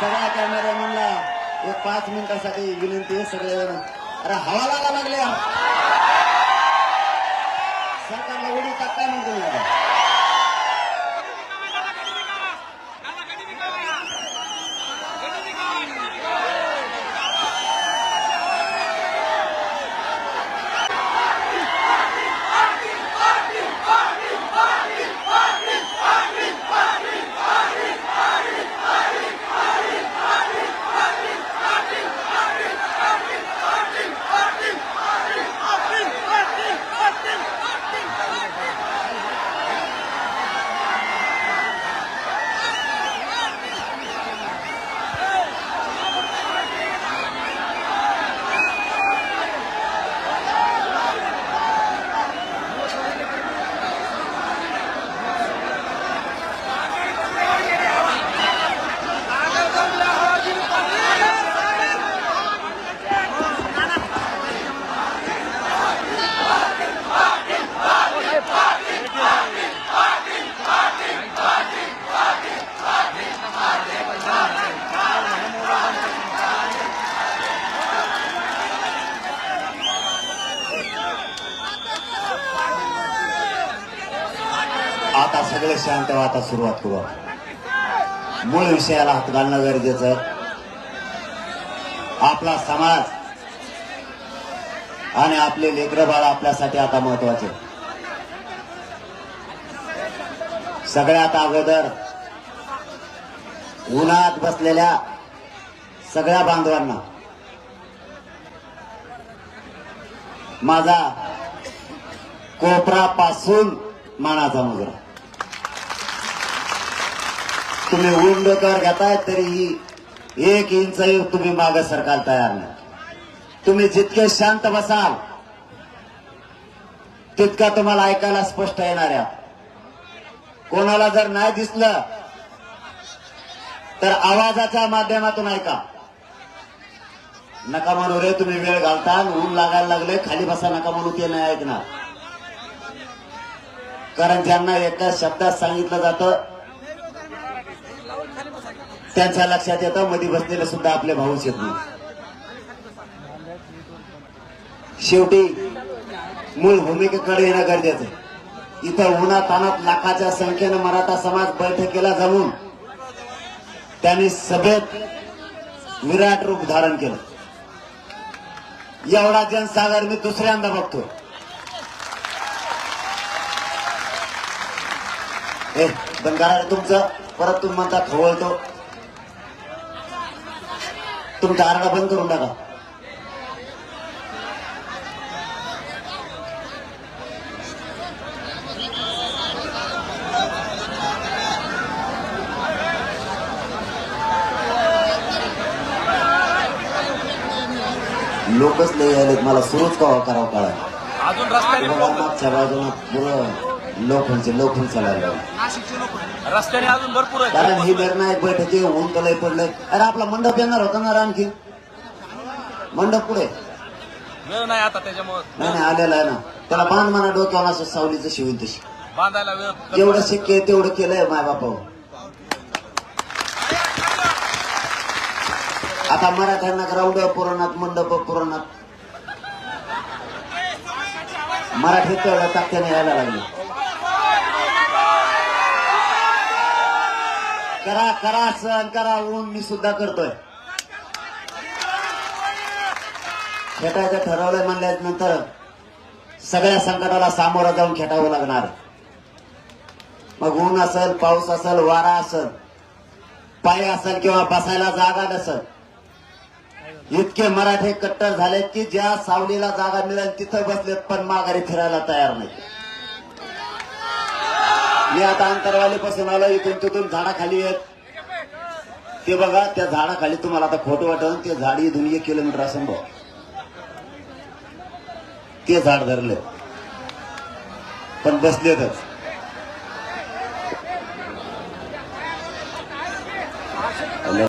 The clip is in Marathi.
सगळ्या कॅमेरामॅनला एक पाच मिनिटासाठी विनंती आहे सगळेजण. अरे हवा लागा लागल्या. सरकारला उडी टाक काय म्हणतो आता? सगळं सगळे शांत आता सुरुवात करू आपण. मूळ विषयाला हात घालणं गरजेचं आपला समाज आणि आपले लेकर बाळ आपल्यासाठी आता महत्त्वाचे सगळ्यात अगोदर उन्हात बसलेल्या सगळ्या बांधवांना माझा कोपरापासून मानाचा मुजरा तुम्ही ऊन डोक्यावर घेताय तरीही एक इंच तुम्ही मागे सरकार तयार नाही. तुम्ही जितके शांत बसाल तितका तुम्हाला ऐकायला स्पष्ट येणार आहे. कोणाला जर नाही दिसलं तर आवाजाच्या माध्यमातून ऐका. नका म्हणू रे तुम्ही वेळ घालता ऊन लागायला लागले खाली बसा नका म्हणू ते नाही ऐकणार. कारण ज्यांना एका शब्दात सांगितलं जातं त्यांच्या लक्षात येतं मध्ये बसलेले सुद्धा आपले भाऊच येत नाही. शेवटी मूळ भूमिकेकडे येणं गरजेचं आहे. इथं उन्हा तानात लाखाच्या संख्येनं मराठा समाज बैठकीला जमून त्यांनी सभेत विराट रूप धारण केलं. एवढा जनसागर मी दुसऱ्यांदा बघतो ए बंद तुमचं परत तुम्ही म्हणता खवळतो. तुमचा आरडा बंद करून टाका लोकच लय आलेत मला सुरूच कवा करावं कळा अजून मागच्या बाजूला पुरं. लोकांचे लोखंड चालायला. रस्त्याने अजून भरपूर आहे कारण ही निर्णायक बैठकी ऊन तर लय पडलंय. अरे आपला मंडप येणार होता ना आणखी मंडप पुढे वेळ नाही आता त्याच्यामुळे. नाही नाही आलेला आहे ना. त्याला बांध म्हणा डोक्याला असं सावलीचं शिवून तशी. बांधायला वेळ जेवढं शक्य तेवढं केलंय माय बापावर. आता मराठ्यांना ग्राउंड पुरवण्यात मंडप पुरवण्यात मराठीत तेवढ्या ताकदीने यायला लागले. करा करा सहन करा ऊन मी सुद्धा करतोय. खेटायचं ठरवलंय म्हणल्यानंतर सगळ्या संकटाला सामोरं जाऊन खेटावं लागणार. मग ऊन असेल पाऊस असेल वारा असेल पाय असेल किंवा बसायला जागा नसेल इतके मराठे कट्टर झालेत की ज्या सावलीला जागा मिळेल तिथं बसलेत पण माघारी फिरायला तयार नाही मी आता अंतरवालीपासून आलो इथून तिथून झाडाखाली आहेत ते बघा त्या झाडाखाली तुम्हाला आता खोटं वाटत ते झाड इथून एक किलोमीटर असं भाऊ. ते झाड धरले. पण बसलेतच.